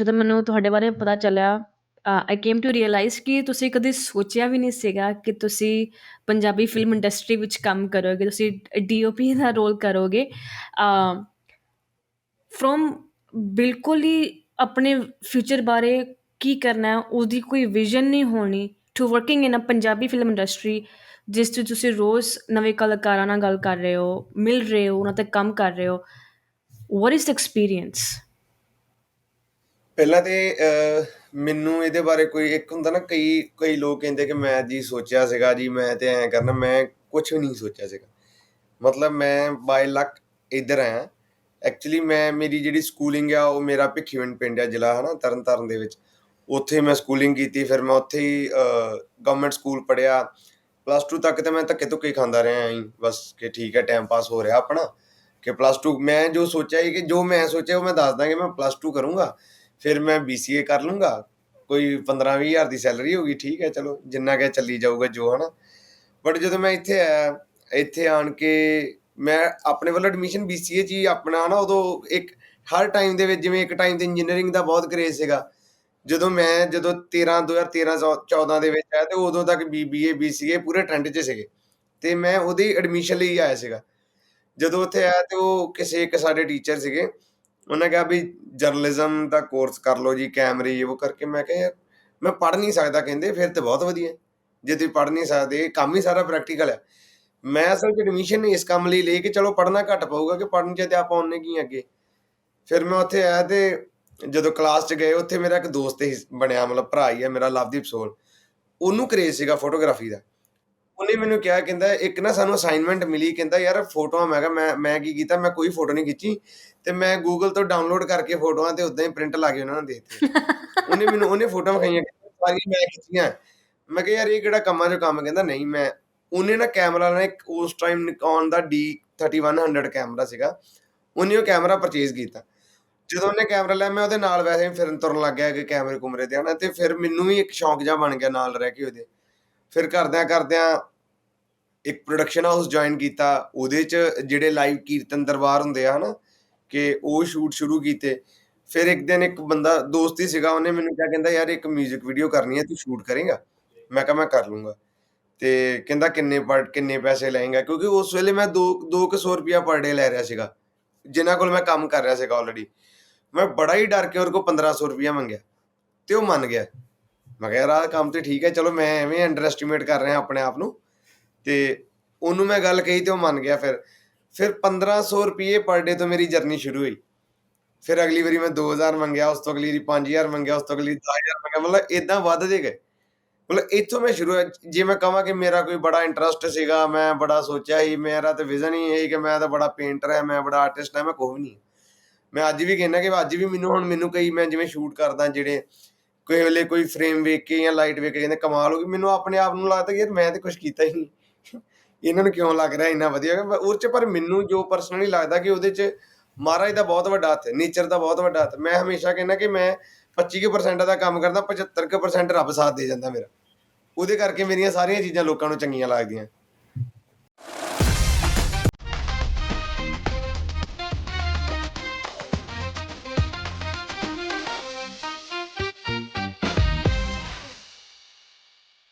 ਜਦੋਂ ਮੈਨੂੰ ਤੁਹਾਡੇ ਬਾਰੇ ਪਤਾ ਚੱਲਿਆ ਆਈ ਕੇਮ ਟੂ ਰੀਅਲਾਈਜ਼ ਕਿ ਤੁਸੀਂ ਕਦੇ ਸੋਚਿਆ ਵੀ ਨਹੀਂ ਸੀਗਾ ਕਿ ਤੁਸੀਂ ਪੰਜਾਬੀ ਫਿਲਮ ਇੰਡਸਟਰੀ ਵਿੱਚ ਕੰਮ ਕਰੋਗੇ, ਤੁਸੀਂ ਡੀਓਪੀ ਦਾ ਰੋਲ ਕਰੋਗੇ। ਫਰੋਮ ਬਿਲਕੁਲ ਹੀ ਆਪਣੇ ਫਿਊਚਰ ਬਾਰੇ ਕੀ ਕਰਨਾ ਹੈ ਉਹਦੀ ਕੋਈ ਵਿਜ਼ਨ ਨਹੀਂ ਹੋਣੀ to working in a Punjabi film industry ਜਿਸ 'ਚ ਤੁਸੀਂ ਰੋਜ਼ ਨਵੇਂ ਕਲਾਕਾਰਾਂ ਨਾਲ ਗੱਲ ਕਰ ਰਹੇ ਹੋ, ਮਿਲ ਰਹੇ ਹੋ, ਉਹਨਾਂ ਤੇ ਕੰਮ ਕਰ ਰਹੇ ਹੋ। ਵਾਟ ਇਜ਼ ਦ ਐਕਸਪੀਰੀਅੰਸ ਪਹਿਲਾਂ ਤੇ ਅਹ, ਮੈਨੂੰ ਇਹਦੇ ਬਾਰੇ ਕੋਈ ਇੱਕ ਹੁੰਦਾ ਨਾ ਕਈ ਕਈ ਲੋਕ ਕਹਿੰਦੇ ਕਿ ਮੈਂ ਜੀ ਸੋਚਿਆ ਸੀਗਾ ਜੀ ਮੈਂ ਤੇ ਐਂ ਕਰਨਾ ਮੈਂ ਕੁਛ ਵੀ ਨਹੀਂ ਸੋਚਿਆ ਸੀਗਾ। ਮਤਲਬ ਮੈਂ ਬਾਏ ਲੱਕ ਇੱਧਰ ਆਇਆ। ਐਕਚੁਅਲੀ ਮੈਂ ਮੇਰੀ ਜਿਹੜੀ ਸਕੂਲਿੰਗ ਆ ਉਹ ਮੇਰਾ ਭਿੱਖੀਵਿੰਡ ਪਿੰਡ ਆ ਜ਼ਿਲ੍ਹਾ ਹੈ ਹਨਾ ਤਰਨਤਾਰਨ ਦੇ ਵਿੱਚ। ਉੱਥੇ ਮੈਂ ਸਕੂਲਿੰਗ ਕੀਤੀ ਫਿਰ ਮੈਂ ਉੱਥੇ ਹੀ ਗਵਰਨਮੈਂਟ ਸਕੂਲ ਪੜ੍ਹਿਆ। ਪਲੱਸ 2 ਤੱਕ ਤੇ ਮੈਂ ਧੱਕੇ ਧੁੱਕੇ ਹੀ ਖਾਂਦਾ ਰਿਹਾ ਆਂ ਬਸ ਕਿ ਠੀਕ ਹੈ ਟਾਈਮ ਪਾਸ ਹੋ ਰਿਹਾ ਆਪਣਾ। ਕਿ ਪਲੱਸ 2 ਮੈਂ ਜੋ ਸੋਚਿਆ ਸੀ ਕਿ ਜੋ ਮੈਂ ਸੋਚਿਆ ਉਹ ਮੈਂ ਦੱਸਦਾ ਕਿ ਮੈਂ ਪਲੱਸ 2 ਕਰੂੰਗਾ। ਫਿਰ ਮੈਂ BCA ਕਰ ਲੂੰਗਾ। ਕੋਈ 15 20 ਹਜ਼ਾਰ ਦੀ ਸੈਲਰੀ ਹੋਗੀ ਠੀਕ ਹੈ, ਚਲੋ, ਜਿੰਨਾ ਕਿ ਚੱਲੀ ਜਾਊਗਾ ਜੋ, ਹਨਾ। ਬਟ ਜਦੋਂ ਮੈਂ ਇੱਥੇ ਆਇਆ, ਇੱਥੇ ਆਣ ਕੇ ਮੈਂ ਆਪਣੇ ਵੱਲੋਂ ਐਡਮਿਸ਼ਨ BCA 'ਚ ਹੀ ਆਪਣਾ ਨਾ ਉਦੋਂ ਇੱਕ, ਹਰ ਟਾਈਮ ਦੇ ਵਿੱਚ, ਜਿਵੇਂ ਇੱਕ ਟਾਈਮ ਤੇ ਇੰਜੀਨੀਅਰਿੰਗ ਦਾ ਬਹੁਤ ਕਰੇਜ਼ ਸੀਗਾ। ਜਦੋਂ ਮੈਂ, ਜਦੋਂ 13 2013 14 ਦੇ ਵਿੱਚ ਆਇਆ, ਤੇ ਉਦੋਂ ਤੱਕ BBA BCA ਪੂਰੇ ਟ੍ਰੈਂਡ 'ਚ ਸੀਗੇ। ਤੇ ਮੈਂ ਉਹਦੀ ਐਡਮਿਸ਼ਨ ਲਈ ਆਇਆ ਸੀਗਾ। ਜਦੋਂ ਉੱਥੇ ਆਇਆ, ਤੇ ਉਹ ਕਿਸੇ, ਇੱਕ ਸਾਡੇ ਟੀਚਰ ਸੀਗੇ। ਉਹਨਾਂ ਕਿਹਾ ਵੀ ਜਰਨਲਿਜ਼ਮ ਦਾ ਕੋਰਸ ਕਰ ਲਓ ਜੀ ਕੈਮਰੇ ਇਹ ਉਹ ਕਰਕੇ ਮੈਂ ਕਿਹਾ ਯਾਰ, ਮੈਂ ਪੜ੍ਹ ਨਹੀਂ ਸਕਦਾ ਕਹਿੰਦੇ, ਫਿਰ ਤੇ ਬਹੁਤ ਵਧੀਆ। ਜੇ ਤੁਸੀਂ ਪੜ੍ਹ ਨਹੀਂ ਸਕਦੇ ਕੰਮ ਹੀ ਸਾਰਾ ਪ੍ਰੈਕਟੀਕਲ ਹੈ ਮੈਂ ਅਸਲ 'ਚ ਐਡਮਿਸ਼ਨ ਇਸ ਕੰਮ ਲਈ ਲਈ ਕਿ ਚਲੋ ਪੜ੍ਹਨਾ ਘੱਟ ਪਊਗਾ ਕਿ ਪੜ੍ਹਨ 'ਚ ਤੇ ਆਪਾਂ ਉਹਨੇ ਕੀ ਅੱਗੇ। ਫਿਰ ਮੈਂ ਉੱਥੇ ਆਇਆ ਤੇ ਜਦੋਂ ਕਲਾਸ 'ਚ ਗਏ, ਉੱਥੇ ਮੇਰਾ ਇੱਕ ਦੋਸਤ ਹੀ ਬਣਿਆ, ਮਤਲਬ ਭਰਾ ਹੀ ਹੈ ਮੇਰਾ ਲਵਦੀਪ ਸੋਲ। ਉਹਨੂੰ ਕਰੇਜ਼ ਸੀਗਾ ਫੋਟੋਗ੍ਰਾਫੀ ਦਾ। ਉਹਨੇ ਮੈਨੂੰ ਕਿਹਾ ਕਹਿੰਦਾ ਇੱਕ ਨਾ ਸਾਨੂੰ ਅਸਾਈਨਮੈਂਟ ਮਿਲੀ ਕਹਿੰਦਾ ਯਾਰ ਫੋਟੋਆਂ ਮੈਂ ਕਿਹਾ ਮੈਂ ਮੈਂ ਕੀ ਕੀਤਾ ਮੈਂ ਕੋਈ ਫੋਟੋ ਨਹੀਂ ਖਿੱਚੀ ਤੇ ਮੈਂ ਗੂਗਲ ਤੋਂ ਡਾਊਨਲੋਡ ਕਰਕੇ ਫੋਟੋਆਂ ਤੇ ਉਦਾਂ ਹੀ ਪ੍ਰਿੰਟ ਲਾ ਕੇ ਉਹਨਾਂ ਨੂੰ ਦੇ ਦਿੱਤੀਆਂ ਉਹਨੇ ਮੈਨੂੰ ਉਹਨੇ ਫੋਟੋਆਂ ਵਿਖਾਈਆਂ ਸਾਰੀਆਂ ਮੈਂ ਖਿੱਚੀਆਂ। ਮੈਂ ਕਿਹਾ ਯਾਰ ਇਹ ਕਿਹੜਾ ਕੰਮਾਂ 'ਚੋਂ ਕੰਮ ਕਹਿੰਦਾ ਨਹੀਂ ਮੈਂ ਉਹਨੇ ਨਾ ਕੈਮਰਾ ਨਾਲ ਇੱਕ ਉਸ ਟਾਈਮ ਨਿਕੋਨ ਦਾ D3100 ਕੈਮਰਾ ਸੀਗਾ। ਉਹਨੇ ਉਹ ਕੈਮਰਾ ਪਰਚੇਜ਼ ਕੀਤਾ। ਜਦੋਂ ਉਹਨੇ ਕੈਮਰਾ ਲਿਆ ਮੈਂ ਉਹਦੇ ਨਾਲ ਵੈਸੇ ਹੀ ਫਿਰਨ ਤੁਰਨ ਲੱਗ ਗਿਆ ਕਿ ਕੈਮਰੇ ਕੁਮਰੇ ਤੇ ਹਨਾ ਤੇ ਫਿਰ ਮੈਨੂੰ ਵੀ ਇੱਕ ਸ਼ੌਂਕ ਜਿਹਾ ਬਣ ਗਿਆ ਨਾਲ ਰਹਿ ਕੇ ਉਹਦੇ। ਫਿਰ ਕਰਦਿਆਂ ਕਰਦਿਆਂ ਇੱਕ ਪ੍ਰੋਡਕਸ਼ਨ ਹਾਊਸ ਜੁਆਇਨ ਕੀਤਾ, ਉਹਦੇ 'ਚ ਜਿਹੜੇ ਲਾਈਵ ਕੀਰਤਨ ਦਰਬਾਰ ਹੁੰਦੇ ਆ, ਹਨਾ, ਕਿ ਉਹ ਸ਼ੂਟ ਸ਼ੁਰੂ ਕੀਤੇ। ਫਿਰ ਇੱਕ ਦਿਨ ਇੱਕ ਬੰਦਾ, ਦੋਸਤ ਹੀ ਸੀਗਾ, ਉਹਨੇ ਮੈਨੂੰ ਕਿਹਾ, ਕਹਿੰਦਾ, ਯਾਰ, ਇੱਕ 뮤직 ਵੀਡੀਓ ਕਰਨੀ ਹੈ ਤੂੰ ਸ਼ੂਟ ਕਰੇਗਾ? ਮੈਂ ਕਿਹਾ, ਮੈਂ ਕਰ ਲੂੰਗਾ। ਤੇ ਕਹਿੰਦਾ, ਕਿੰਨੇ ਪਰ ਕਿੰਨੇ ਪੈਸੇ ਲਏਗਾ? ਕਿਉਂਕਿ ਉਸ ਵੇਲੇ ਮੈਂ 2 200 ਰੁਪਿਆ ਪਰ ਡੇ ਲੈ ਰਿਹਾ ਸੀਗਾ, ਜਿਨ੍ਹਾਂ ਕੋਲ ਮੈਂ ਕੰਮ ਕਰ ਰਿਹਾ ਸੀਗਾ ਆਲਰੇਡੀ ਮੈਂ ਬੜਾ ਹੀ ਡਰ ਕੇ ਉਹਦੇ ਕੋਲ 1500 ਰੁਪਿਆ ਮੰਗਿਆ, ਤੇ ਉਹ ਮੰਨ ਗਿਆ। ਮੈਂ ਕਿਹਾ, ਯਾਰ, ਆਹ ਕੰਮ ਤੇ ਠੀਕ ਹੈ, ਚਲੋ ਮੈਂ ਐਵੇਂ ਅੰਡਰ ਐਸਟੀਮੇਟ ਕਰ ਰਿਹਾ ਆਪਣੇ ਆਪ ਨੂੰ ਤੇ ਉਹਨੂੰ ਮੈਂ ਗੱਲ ਕਹੀ ਤੇ ਉਹ ਮੰਨ ਗਿਆ ਫਿਰ। ਫਿਰ 1500 ਰੁਪਏ ਪਰ ਡੇ ਤੋਂ ਮੇਰੀ ਜਰਨੀ ਸ਼ੁਰੂ ਹੋਈ। ਫਿਰ ਅਗਲੀ ਵਾਰੀ ਮੈਂ 2000 ਮੰਗਿਆ, ਉਸ ਤੋਂ ਅਗਲੀ ਵਾਰੀ 5000 ਮੰਗਿਆ, ਉਸ ਤੋਂ ਅਗਲੀ 10000 ਮੰਗਿਆ। ਮਤਲਬ ਇਦਾਂ ਵੱਧਦੇ ਗਏ। ਮਤਲਬ ਇੱਥੋਂ ਮੈਂ ਸ਼ੁਰੂ ਜੇ ਮੈਂ ਕਹਾਂ ਕਿ ਮੇਰਾ ਕੋਈ ਬੜਾ ਇੰਟਰਸਟ ਸੀਗਾ, ਮੈਂ ਬੜਾ ਸੋਚਿਆ ਸੀ, ਮੇਰਾ ਤਾਂ ਵਿਜ਼ਨ ਹੀ ਇਹ ਕਿ ਮੈਂ ਤਾਂ ਬੜਾ ਪੇਂਟਰ ਹੈ, ਮੈਂ ਬੜਾ ਆਰਟਿਸਟ ਹੈ, ਮੈਂ ਕੋਈ ਨਹੀਂ ਮੈਂ ਅੱਜ ਵੀ ਕਹਿੰਦਾ ਕਿ ਅੱਜ ਵੀ ਮੈਨੂੰ ਹੁਣ ਮੈਨੂੰ ਕਈ ਮੈਂ ਜਿਵੇਂ ਸ਼ੂਟ ਕਰਦਾ, ਜਿਹੜੇ ਕੋਈ ਵੇਲੇ ਕੋਈ ਫਰੇਮ ਵੇਖ ਕੇ ਜਾਂ ਲਾਈਟ ਵੇਖ ਕੇ ਕਹਿੰਦੇ ਕਮਾਲ ਹੋ ਗਈ। ਮੈਨੂੰ ਆਪਣੇ ਆਪ ਨੂੰ ਲੱਗਦਾ ਕਿ ਯਾਰ ਮੈਂ ਤੇ ਕੁਝ ਕੀਤਾ ਹੀ ਨਹੀਂ। ਇਹਨਾਂ ਨੂੰ ਕਿਉਂ ਲੱਗ ਰਿਹਾ ਇੰਨਾ ਵਧੀਆ? ਉਹ ਚ, ਪਰ ਮੈਨੂੰ ਜੋ ਪਰਸਨਲੀ ਲੱਗਦਾ ਕਿ ਉਹਦੇ ਚ ਮਹਾਰਾਜ ਦਾ ਬਹੁਤ ਵੱਡਾ ਹੱਥ ਹੈ ਨੇਚਰ ਦਾ ਬਹੁਤ ਵੱਡਾ ਹੱਥ ਮੈਂ ਹਮੇਸ਼ਾ ਕਹਿੰਦਾ ਕਿ ਮੈਂ 25% ਦਾ ਕੰਮ ਕਰਦਾ 75% ਰੱਬ ਸਾਥ ਦੇ ਜਾਂਦਾ ਮੇਰਾ। ਉਹਦੇ ਕਰਕੇ ਮੇਰੀਆਂ ਸਾਰੀਆਂ ਚੀਜ਼ਾਂ ਲੋਕਾਂ ਨੂੰ ਚੰਗੀਆਂ ਲੱਗਦੀਆਂ।